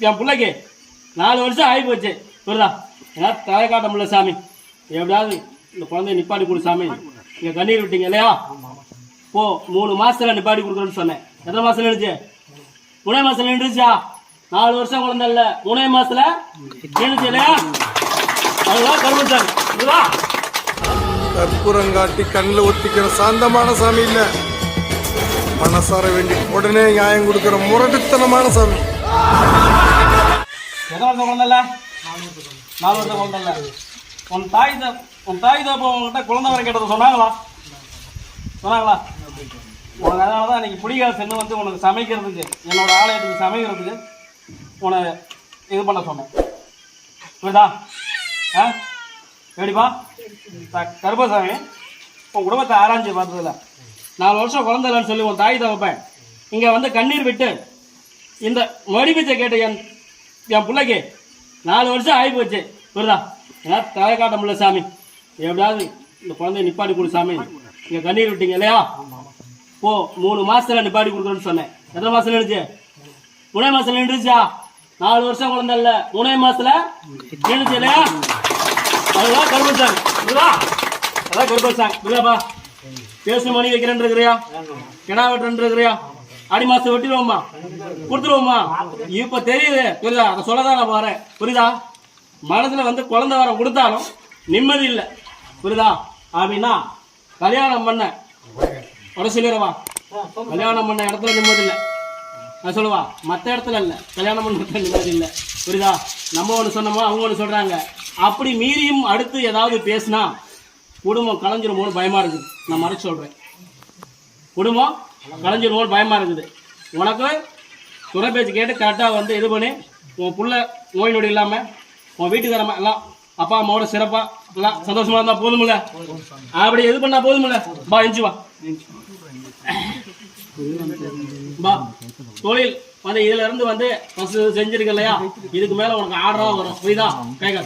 என் பிள்ளைக்கு நாலு வருஷம் ஆகி போச்சு. புரியுதா? ஏன்னா தலை காட்ட முடியல சாமி. எப்படியாவது இந்த குழந்தைய நிப்பாட்டி கொடு சாமி. நீங்கள் கண்ணீர் விட்டீங்க இல்லையா? போ மூணு மாதத்தில் நிப்பாட்டி கொடுக்குறேன்னு சொன்னேன். எத்தனை மாதம் நின்றுச்சு மூணே மாசம் நின்றுச்சா நாலு வருஷம் குழந்தை இல்லை. மூணே மாதத்தில் நின்றுச்சு இல்லையா? அதுதான் கருவன் சாமி. புரியுதா? கற்பூரங்காட்டி கண்ணில் ஒத்திக்கிற சாந்தமான சாமி இல்லை. மனசார வேண்டி உடனே நியாயம் கொடுக்குற முரட்டுத்தனமான சாமி. எத்தனை வருஷம் குழந்தை இல்ல நாலு வருஷம் குழந்தை இல்ல உன் தாய் தான் உன் தாய் தான் உங்ககிட்ட குழந்தை வர கேட்டதை சொன்னாங்களா? சொன்னாங்களா? உனக்கு அதனால தான் இன்னைக்கு பிடிக்காத சென்று வந்து உனக்கு சமைக்கிறதுக்கு என்னோட ஆலயத்துக்கு சமைக்கிறதுக்கு உன்னை இது பண்ண சொன்னேன். புரியுதா? ஆ? எப்படிப்பா த- கருப்பசாமி உன் குடும்பத்தை ஆராய்ச்சி பார்த்ததில்ல நாலு வருஷம் குழந்தை இல்லைன்னு சொல்லி உன் தாய் தகப்பேன் இங்கே வந்து கண்ணீர் விட்டு இந்த மடிப்பிச்சை கேட்ட என் என் பிள்ளைக்கு நாலு வருஷம் ஆகி போச்சு. புரியுதா? ஏன்னா தலை காட்ட முடியல சாமி. எப்படியாவது இந்த குழந்தைய நிப்பாட்டி கொடு சாமி. நீங்கள் கண்ணீர் விட்டீங்க இல்லையா? போ மூணு மாதத்தில் நிப்பாட்டி கொடுக்குறேன்னு சொன்னேன். எத்தனை மாசம் நின்றுச்சு மூணே மாசம் நின்றுச்சா நாலு வருஷம் குழந்தை இல்லை. மூணே மாதத்தில் நின்றுச்சு இல்லையா? அதுதான் கருப்பசாமி புரியுதா? அதான் கருப்பசாமி புரியுதாப்பா? பேசு மணி வைக்கிறேன் இருக்கிறியா? கிடா வெட்டுறேன் இருக்கிறியா? ஆடி மாசம் வெட்டிடுவோமா கொடுத்துருவோமா இப்ப தெரியுது புரியுதா அதை சொல்லதான் நான் வரேன் புரியுதா? மனசுல வந்து குழந்தை வர கொடுத்தாலும் நிம்மதி இல்லை. புரியுதா? அப்படின்னா கல்யாணம் பண்ண. உட சொல்லிடுவா கல்யாணம் பண்ண இடத்துல நிம்மதி இல்லை. நான் சொல்லுவா? மற்ற இடத்துல இல்லை. கல்யாணம் பண்ண இடத்துல நிம்மதி இல்லை. புரியுதா? நம்ம ஒன்று சொன்னோமோ அவங்க ஒன்று சொல்கிறாங்க அப்படி மீறியும் அடுத்து ஏதாவது பேசினா குடும்பம் கலைஞ்சிருமோன்னு பயமாக இருக்குது. நான் மறைச்சு சொல்கிறேன் குடும்பம் கலைஞ்சிருமோன்னு பயமாக இருக்குது. உனக்கு துணை பேச்சு கேட்டு கரெக்டாக வந்து இது பண்ணி உன் புள்ள நோய் நொடி இல்லாமல் உன் வீட்டுக்காரம எல்லாம் அப்பா அம்மாவோட சிறப்பாக எல்லாம் சந்தோஷமாக இருந்தால் போதுமில்ல அப்படி இது பண்ணால் போதுமில்ல பா எஞ்சி வா. பா தொழில் வந்து இதுல இருந்து வந்து ஃபர்ஸ்ட் செஞ்சிருக்க இல்லையா? இதுக்கு மேல உனக்கு ஆர்டரா வரும். புரியுதா? கேட்க